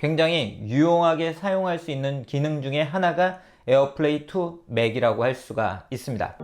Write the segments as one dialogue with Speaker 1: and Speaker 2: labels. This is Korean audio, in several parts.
Speaker 1: 굉장히 유용하게 사용할 수 있는 기능 중에 하나가 에어플레이 2 맥이라고 할 수가 있습니다.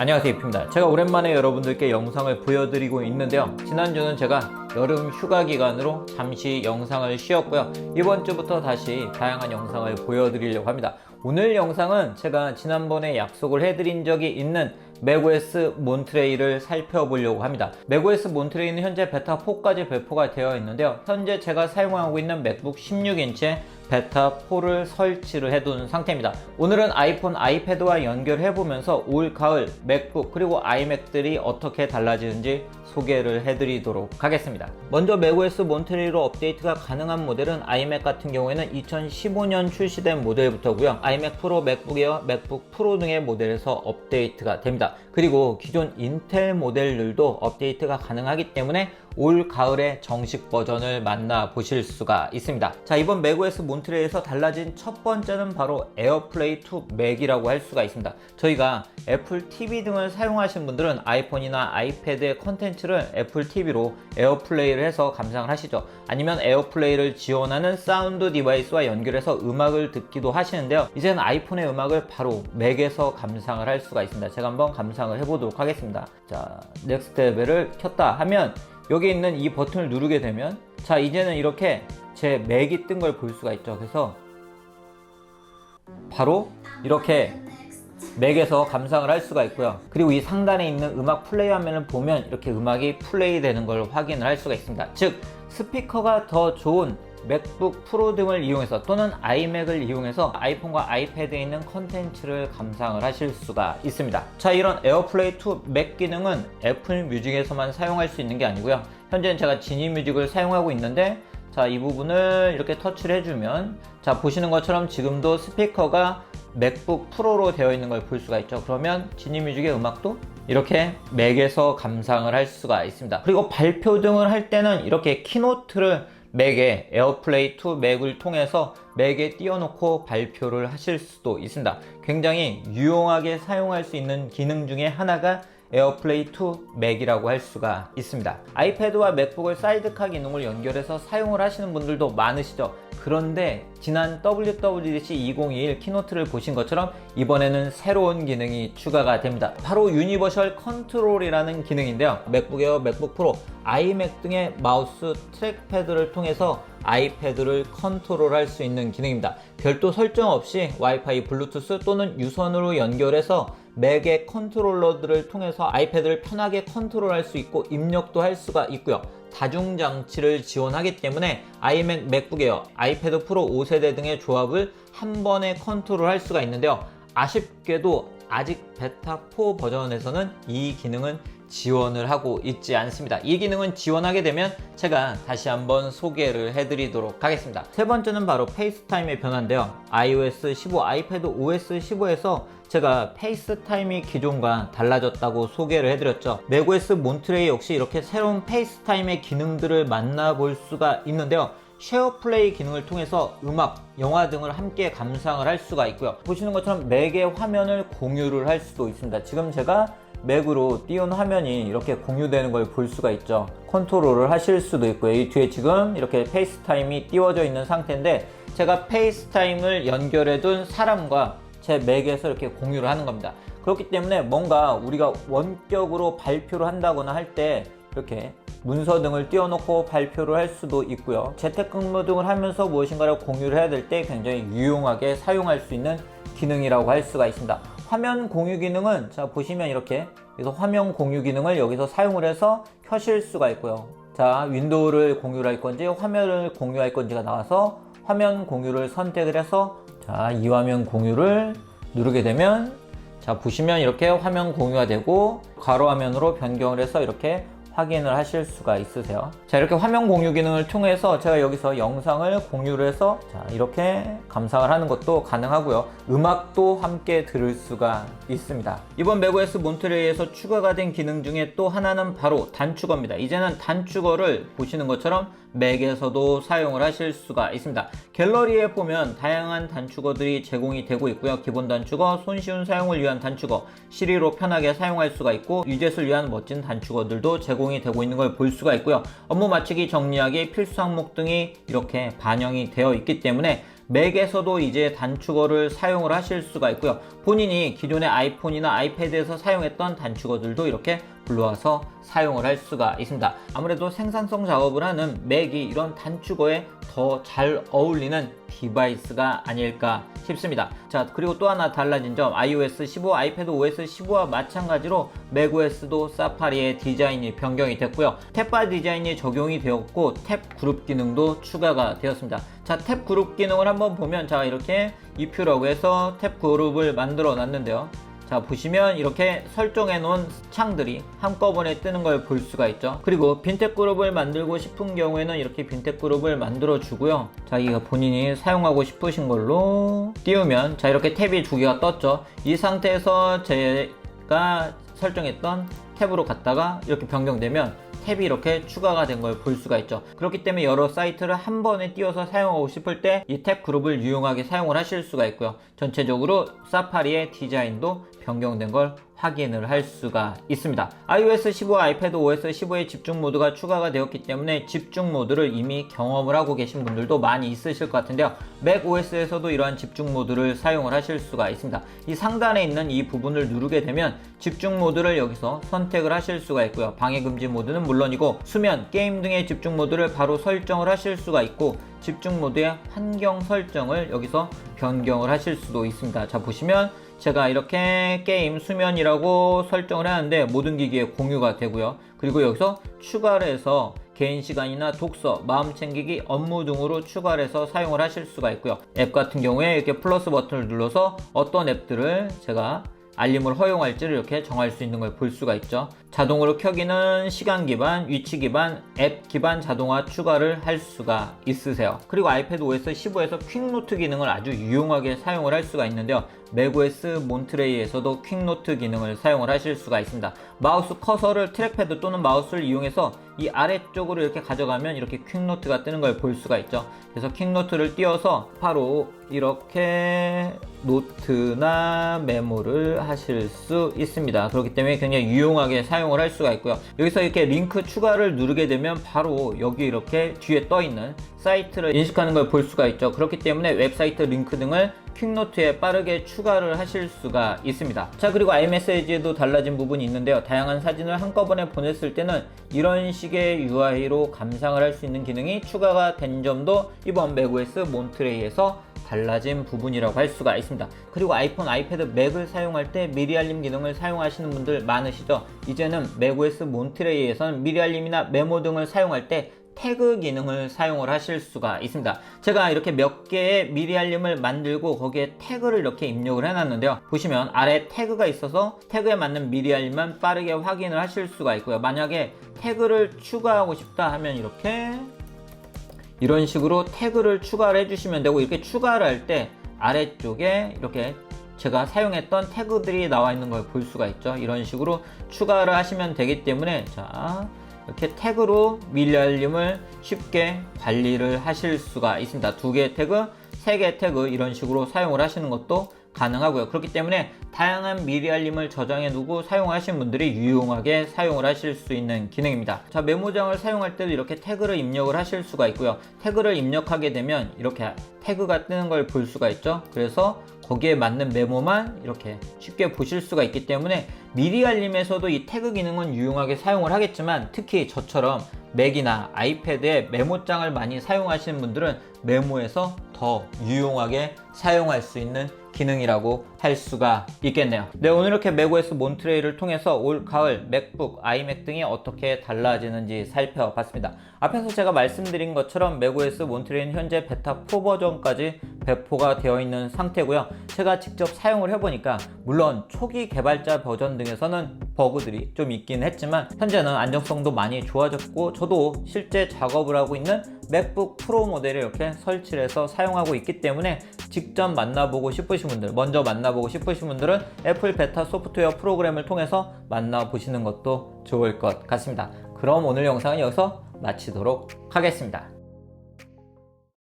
Speaker 1: 안녕하세요 이프입니다. 제가 오랜만에 여러분들께 영상을 보여드리고 있는데요. 지난주는 제가 여름 휴가 기간으로 잠시 영상을 쉬었고요. 이번 주부터 다시 다양한 영상을 보여드리려고 합니다. 오늘 영상은 제가 지난번에 약속을 해드린 적이 있는 맥OS 몬트레이를 살펴보려고 합니다. 맥OS 몬트레이는 현재 베타 4까지 배포가 되어 있는데요. 현재 제가 사용하고 있는 맥북 16인치에 베타 4를 설치를 해둔 상태입니다. 오늘은 아이폰, 아이패드와 연결해보면서 올 가을 맥북 그리고 아이맥들이 어떻게 달라지는지 소개를 해드리도록 하겠습니다. 먼저 맥OS 몬트레이로 업데이트가 가능한 모델은 아이맥 같은 경우에는 2015년 출시된 모델부터고요. 아이맥 프로, 맥북 에어, 맥북 프로 등의 모델에서 업데이트가 됩니다. 그리고 기존 인텔 모델들도 업데이트가 가능하기 때문에 올 가을에 정식 버전을 만나보실 수가 있습니다. 자, 이번 맥OS 몬 트레이에서 달라진 첫 번째는 바로 에어플레이 2 맥이라고 할 수가 있습니다. 저희가 애플 TV 등을 사용하신 분들은 아이폰이나 아이패드의 컨텐츠를 애플 TV로 에어플레이를 해서 감상을 하시죠. 아니면 에어플레이를 지원하는 사운드 디바이스와 연결해서 음악을 듣기도 하시는데요. 이제는 아이폰의 음악을 바로 맥에서 감상을 할 수가 있습니다. 제가 한번 감상을 해보도록 하겠습니다. 자, 넥스트 레벨을 켰다 하면 여기 있는 이 버튼을 누르게 되면 자 이제는 이렇게 제 맥이 뜬 걸 볼 수가 있죠 그래서 바로 이렇게 맥에서 감상을 할 수가 있고요 그리고 이 상단에 있는 음악 플레이 화면을 보면 이렇게 음악이 플레이 되는 걸 확인을 할 수가 있습니다 즉 스피커가 더 좋은 맥북 프로 등을 이용해서 또는 아이맥을 이용해서 아이폰과 아이패드에 있는 컨텐츠를 감상을 하실 수가 있습니다. 자, 이런 에어플레이 2 맥 기능은 애플 뮤직에서만 사용할 수 있는 게 아니고요. 현재는 제가 지니 뮤직을 사용하고 있는데 자, 이 부분을 이렇게 터치를 해주면 자, 보시는 것처럼 지금도 스피커가 맥북 프로로 되어 있는 걸 볼 수가 있죠. 그러면 지니 뮤직의 음악도 이렇게 맥에서 감상을 할 수가 있습니다. 그리고 발표 등을 할 때는 이렇게 키노트를 맥에 에어플레이 2 맥을 통해서 맥에 띄워놓고 발표를 하실 수도 있습니다. 굉장히 유용하게 사용할 수 있는 기능 중에 하나가 에어플레이 2 맥이라고 할 수가 있습니다. 아이패드와 맥북을 사이드카 기능을 연결해서 사용을 하시는 분들도 많으시죠. 그런데 지난 WWDC 2021 키노트를 보신 것처럼 이번에는 새로운 기능이 추가가 됩니다. 바로 유니버셜 컨트롤이라는 기능인데요. 맥북 에어, 맥북 프로, 아이맥 등의 마우스 트랙패드를 통해서 아이패드를 컨트롤할 수 있는 기능입니다. 별도 설정 없이 와이파이, 블루투스 또는 유선으로 연결해서 맥의 컨트롤러들을 통해서 아이패드를 편하게 컨트롤할 수 있고 입력도 할 수가 있고요. 다중 장치를 지원하기 때문에 아이맥, 맥북 에어, 아이패드 프로 5세대 등의 조합을 한 번에 컨트롤할 수가 있는데요. 아쉽게도 아직 베타 4 버전에서는 이 기능은 지원을 하고 있지 않습니다. 이 기능은 지원하게 되면 제가 다시 한번 소개를 해드리도록 하겠습니다. 세 번째는 바로 페이스타임의 변화인데요. iOS 15, 아이패드 OS 15에서 제가 페이스타임이 기존과 달라졌다고 소개를 해드렸죠. 맥OS 몬트레이 역시 이렇게 새로운 페이스타임의 기능들을 만나볼 수가 있는데요. 쉐어 플레이 기능을 통해서 음악, 영화 등을 함께 감상을 할 수가 있고요. 보시는 것처럼 맥의 화면을 공유를 할 수도 있습니다. 지금 제가 맥으로 띄운 화면이 이렇게 공유되는 걸 볼 수가 있죠. 컨트롤을 하실 수도 있고요. 이 뒤에 지금 이렇게 페이스타임이 띄워져 있는 상태인데 제가 페이스타임을 연결해 둔 사람과 제 맥에서 이렇게 공유를 하는 겁니다. 그렇기 때문에 뭔가 우리가 원격으로 발표를 한다거나 할때 이렇게 문서 등을 띄워놓고 발표를 할 수도 있고요. 재택근무 등을 하면서 무엇인가를 공유를 해야 될 때 굉장히 유용하게 사용할 수 있는 기능이라고 할 수가 있습니다. 화면 공유 기능은 자 보시면 이렇게 그래서 화면 공유 기능을 여기서 사용을 해서 켜실 수가 있고요. 자 윈도우를 공유를 할 건지 화면을 공유할 건지가 나와서 화면 공유를 선택을 해서 자 이 화면 공유를 누르게 되면 자 보시면 이렇게 화면 공유가 되고 가로 화면으로 변경을 해서 이렇게 확인을 하실 수가 있으세요. 자, 이렇게 화면 공유 기능을 통해서 제가 여기서 영상을 공유를 해서 자, 이렇게 감상을 하는 것도 가능하고요. 음악도 함께 들을 수가 있습니다. 이번 맥OS 몬트레이에서 추가가 된 기능 중에 또 하나는 바로 단축어입니다. 이제는 단축어를 보시는 것처럼 맥에서도 사용을 하실 수가 있습니다. 갤러리에 보면 다양한 단축어들이 제공이 되고 있고요. 기본 단축어, 손쉬운 사용을 위한 단축어, 시리로 편하게 사용할 수가 있고 유젯을 위한 멋진 단축어들도 제공이 제공이 되고 있는 걸 볼 수가 있고요. 업무 마치기 정리하기 필수 항목 등이 이렇게 반영이 되어 있기 때문에 맥에서도 이제 단축어를 사용을 하실 수가 있고요. 본인이 기존의 아이폰이나 아이패드에서 사용했던 단축어들도 이렇게 불러와서 사용을 할 수가 있습니다. 아무래도 생산성 작업을 하는 맥이 이런 단축어에 더 잘 어울리는 디바이스가 아닐까 싶습니다. 자, 그리고 또 하나 달라진 점 iOS 15, 아이패드 OS 15와 마찬가지로 macOS도 사파리의 디자인이 변경이 됐고요. 탭바 디자인이 적용이 되었고 탭 그룹 기능도 추가가 되었습니다. 자, 탭 그룹 기능을 한번 보면 자, 이렇게 이표라고 해서 탭 그룹을 만들어 놨는데요. 자 보시면 이렇게 설정해 놓은 창들이 한꺼번에 뜨는 걸 볼 수가 있죠 그리고 빈탭 그룹을 만들고 싶은 경우에는 이렇게 빈탭 그룹을 만들어 주고요 자 이거 본인이 사용하고 싶으신 걸로 띄우면 자 이렇게 탭이 두 개가 떴죠 이 상태에서 제가 설정했던 탭으로 갔다가 이렇게 변경되면 탭이 이렇게 추가가 된 걸 볼 수가 있죠. 그렇기 때문에 여러 사이트를 한 번에 띄워서 사용하고 싶을 때 이 탭 그룹을 유용하게 사용을 하실 수가 있고요. 전체적으로 사파리의 디자인도 변경된 걸 확인을 할 수가 있습니다. iOS 15, 아이패드 OS 15의 집중 모드가 추가가 되었기 때문에 집중 모드를 이미 경험을 하고 계신 분들도 많이 있으실 것 같은데요. 맥 OS에서도 이러한 집중 모드를 사용을 하실 수가 있습니다. 이 상단에 있는 이 부분을 누르게 되면 집중 모드를 여기서 선택을 하실 수가 있고요. 방해 금지 모드는 물론이고 수면, 게임 등의 집중 모드를 바로 설정을 하실 수가 있고 집중 모드의 환경 설정을 여기서 변경을 하실 수도 있습니다. 자 보시면 제가 이렇게 게임 수면이라고 설정을 하는데 모든 기기에 공유가 되고요. 그리고 여기서 추가를 해서 개인 시간이나 독서, 마음 챙기기, 업무 등으로 추가를 해서 사용을 하실 수가 있고요. 앱 같은 경우에 이렇게 플러스 버튼을 눌러서 어떤 앱들을 제가 알림을 허용할지를 이렇게 정할 수 있는 걸 볼 수가 있죠. 자동으로 켜기는 시간 기반, 위치 기반, 앱 기반 자동화 추가를 할 수가 있으세요. 그리고 아이패드 OS 15에서 퀵노트 기능을 아주 유용하게 사용을 할 수가 있는데요. 맥OS 몬트레이에서도 퀵노트 기능을 사용을 하실 수가 있습니다. 마우스 커서를 트랙패드 또는 마우스를 이용해서 이 아래쪽으로 이렇게 가져가면 이렇게 퀵노트가 뜨는 걸 볼 수가 있죠. 그래서 퀵노트를 띄워서 바로 이렇게 노트나 메모를 하실 수 있습니다. 그렇기 때문에 굉장히 유용하게 사용 을 할 수가 있고요. 여기서 이렇게 링크 추가를 누르게 되면 바로 여기 이렇게 뒤에 떠 있는 사이트를 인식하는 걸 볼 수가 있죠. 그렇기 때문에 웹사이트 링크 등을 퀵노트에 빠르게 추가를 하실 수가 있습니다. 자, 그리고 iMessage에도 달라진 부분이 있는데요. 다양한 사진을 한꺼번에 보냈을 때는 이런 식의 UI로 감상을 할 수 있는 기능이 추가가 된 점도 이번 맥OS 몬트레이에서 달라진 부분이라고 할 수가 있습니다. 그리고 아이폰, 아이패드, 맥을 사용할 때 미리 알림 기능을 사용하시는 분들 많으시죠? 이제는 맥OS 몬트레이에서는 미리 알림이나 메모 등을 사용할 때 태그 기능을 사용을 하실 수가 있습니다. 제가 이렇게 몇 개의 미리 알림을 만들고 거기에 태그를 이렇게 입력을 해놨는데요. 보시면 아래 태그가 있어서 태그에 맞는 미리 알림만 빠르게 확인을 하실 수가 있고요. 만약에 태그를 추가하고 싶다 하면 이렇게 이런 식으로 태그를 추가를 해주시면 되고 이렇게 추가를 할 때 아래쪽에 이렇게 제가 사용했던 태그들이 나와 있는 걸 볼 수가 있죠. 이런 식으로 추가를 하시면 되기 때문에 자 이렇게 태그로 미리 알림을 쉽게 관리를 하실 수가 있습니다. 두 개의 태그, 세 개의 태그 이런 식으로 사용을 하시는 것도 가능하고요. 그렇기 때문에 다양한 미리 알림을 저장해 두고 사용하신 분들이 유용하게 사용을 하실 수 있는 기능입니다. 자, 메모장을 사용할 때도 이렇게 태그를 입력을 하실 수가 있고요. 태그를 입력하게 되면 이렇게 태그가 뜨는 걸 볼 수가 있죠. 그래서 거기에 맞는 메모만 이렇게 쉽게 보실 수가 있기 때문에 미리 알림에서도 이 태그 기능은 유용하게 사용을 하겠지만 특히 저처럼 맥이나 아이패드에 메모장을 많이 사용하시는 분들은 메모에서 더 유용하게 사용할 수 있는 기능이라고 할 수가 있겠네요. 네, 오늘 이렇게 맥OS 몬트레이를 통해서 올 가을 맥북, 아이맥 등이 어떻게 달라지는지 살펴봤습니다. 앞에서 제가 말씀드린 것처럼 맥OS 몬트레이는 현재 베타 4 버전까지 배포가 되어 있는 상태고요. 제가 직접 사용을 해보니까 물론 초기 개발자 버전 등에서는 버그들이 좀 있긴 했지만 현재는 안정성도 많이 좋아졌고 저도 실제 작업을 하고 있는 맥북 프로 모델을 이렇게 설치를 해서 사용하고 있기 때문에 직접 만나보고 싶으신 분들, 먼저 만나보고 싶으신 분들은 애플 베타 소프트웨어 프로그램을 통해서 만나보시는 것도 좋을 것 같습니다. 그럼 오늘 영상은 여기서 마치도록 하겠습니다.